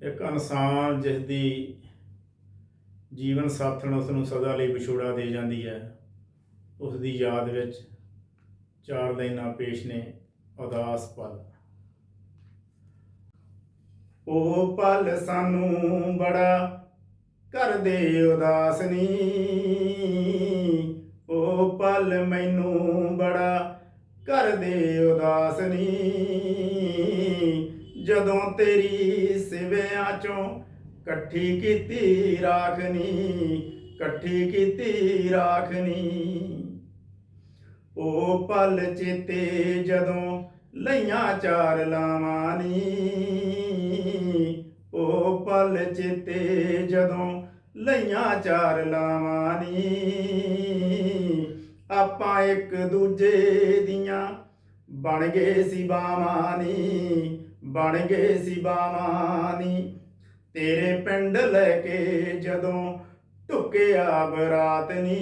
ਇੱਕ ਇਨਸਾਨ ਜਿਸ ਦੀ ਜੀਵਨ ਸਾਥਣ ਉਸ ਨੂੰ ਸਦਾ ਲਈ ਵਿਛੋੜਾ ਦੇ ਜਾਂਦੀ ਹੈ ਉਸ ਦੀ ਯਾਦ ਵਿੱਚ ਚਾਰ ਲਾਈਨਾਂ ਪੇਸ਼ ਨੇ, ਉਦਾਸ ਪਲ। ਉਹ ਪਲ ਸਾਨੂੰ ਬੜਾ ਕਰਦੇ ਉਦਾਸ ਨੀ ਉਹ ਪਲ ਮੈਨੂੰ ਬੜਾ ਕਰਦੇ ਉਦਾਸ ਨੀ ਜਦੋਂ ਤੇਰੀ ਸਿਵਿਆਂ ਚੋਂ ਇਕੱਠੀ ਕੀਤੀ ਰਾਖਨੀ, ਇਕੱਠੀ ਕੀਤੀ ਰਾਖਨੀ। ਉਹ ਪਲ ਚੇਤੇ ਜਦੋਂ ਲਈਆਂ ਚਾਰ ਲਾਵਾਂ ਨੀ ਉਹ ਪਲ ਚੇਤੇ ਜਦੋਂ ਲਈਆਂ ਚਾਰ ਲਾਵਾਂ ਨੀ। ਆਪਾਂ ਇੱਕ ਦੂਜੇ ਦੀਆਂ ਬਣ ਗਏ ਸੀ ਬਾਵਾਂ ਨੀ ਬਣ ਗਏ ਸੀ ਬਾਵਾਂ ਨੀ। ਤੇਰੇ ਪਿੰਡ ਲੈ ਕੇ ਜਦੋਂ ਢੁੱਕਿਆ ਬਰਾਤ ਨੀ।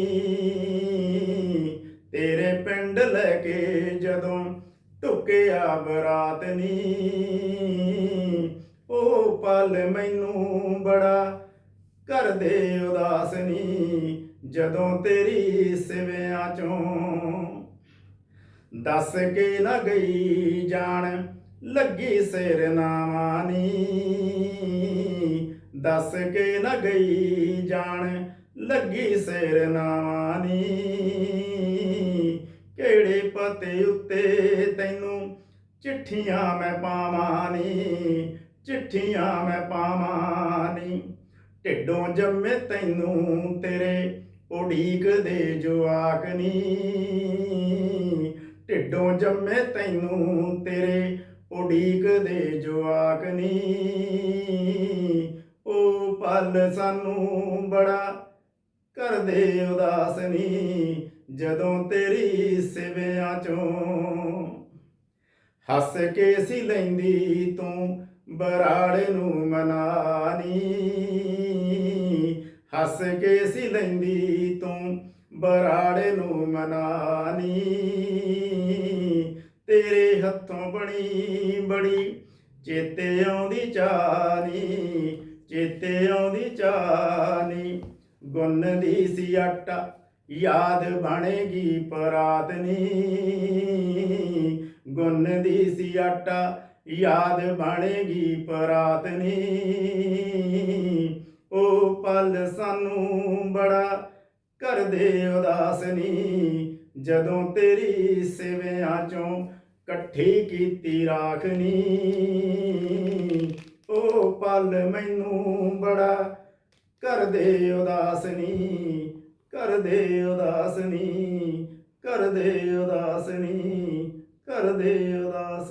ਤੇਰੇ ਪਿੰਡ ਲੈ ਕੇ ਜਦੋਂ ਢੁੱਕਿਆ ਬਰਾਤ ਨੀ। ਉਹ ਪਲ ਮੈਨੂੰ ਬੜਾ ਕਰਦੇ ਉਦਾਸ ਨੀ, ਜਦੋਂ ਤੇਰੀ ਸਿਵਿਆਂ ਚੋਂ ਦੱਸ ਕੇ ਨਾ ਗਈ ਜਾਣ। ਲੱਗੀ ਸਿਰ ਨਾਵਾਨੀ। ਦੱਸ ਕੇ ਨਾ ਗਈ ਜਾਣ, ਲੱਗੀ ਸਿਰ ਨਾਵਾਨੀ। ਕਿਹੜੇ ਪਤੇ ਉੱਤੇ ਤੈਨੂੰ ਚਿੱਠੀਆਂ ਮੈਂ ਪਾਵਾਂ ਨੀ ਚਿੱਠੀਆਂ ਮੈਂ ਪਾਵਾਂ ਨੀ ਢਿੱਡੋਂ ਜੰਮੇ ਤੈਨੂੰ ਤੇਰੇ ਉਡੀਕ ਦੇ ਜਵਾਕ ਨੀ ਢਿੱਡੋਂ ਜੰਮੇ ਤੈਨੂੰ ਤੇਰੇ ਉਡੀਕ ਦੇ ਜਵਾਕ ਉਹ ਪਲ ਸਾਨੂੰ ਬੜਾ ਕਰਦੇ ਉਦਾਸ ਨੀ। ਜਦੋਂ ਤੇਰੀ ਸਿਵਿਆਂ ਚੋਂ ਹੱਸ ਕੇ ਸੀ ਲੈਂਦੀ, ਤੂੰ ਬਰਾੜੇ ਨੂੰ ਮਨਾਨੀ ਹੱਸ ਕੇ ਸੀ ਲੈਂਦੀ, ਤੂੰ ਬਰਾੜੇ ਨੂੰ ਮਨਾਨੀ ਤੇਰੇ ਹੱਥੋਂ ਬਣੀ ਬੜੀ ਚੇਤੇ ਆਉਂਦੀ ਚਾਨੀ, ਚੇਤੇ ਆਉਂਦੀ ਚਾਨੀ। ਗੁੰਨ ਦੀ ਸੀ ਆਟਾ ਯਾਦ ਬਣੇਗੀ ਪਰਾਤਨੀ। ਗੁੰਨ ਦੀ ਸੀ ਆਟਾ ਯਾਦ ਬਣੇਗੀ ਪਰਾਤਨੀ। ਉਹ ਪਲ ਸਾਨੂੰ ਬੜਾ ਕਰਦੇ ਉਦਾਸਨੀ। ਜਦੋਂ ਤੇਰੀ ਸਿਵਿਆਂ ਚੋਂ ਇਕੱਠੀ ਕੀਤੀ ਰਾਖਨੀ। ਉਹ ਪਲ ਮੈਨੂੰ ਬੜਾ ਕਰਦੇ ਉਦਾਸ ਨੀ ਕਰਦੇ ਉਦਾਸ ਕਰਦੇ ਉਦਾਸ ਨੀ ਕਰਦੇ ਉਦਾਸ